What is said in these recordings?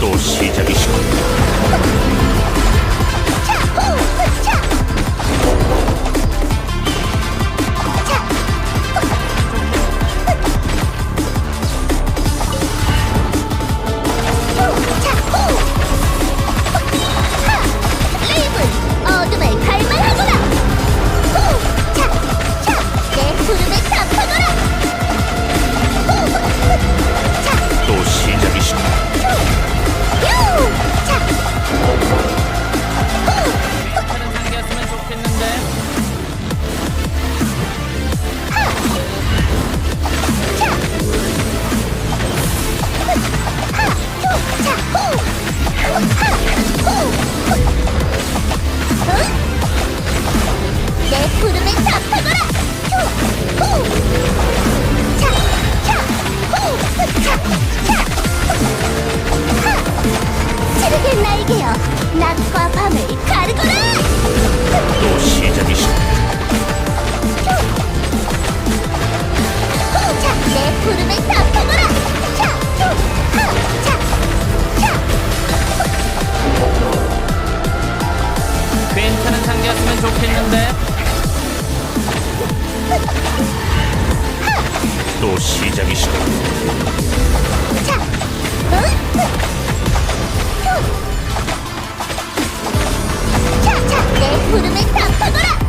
또 시작이시고 시작이시다. 자, 어? 자, 자, 내 부름을 답하거라.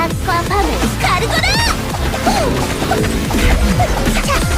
낮과 밤을 가르거라! 자!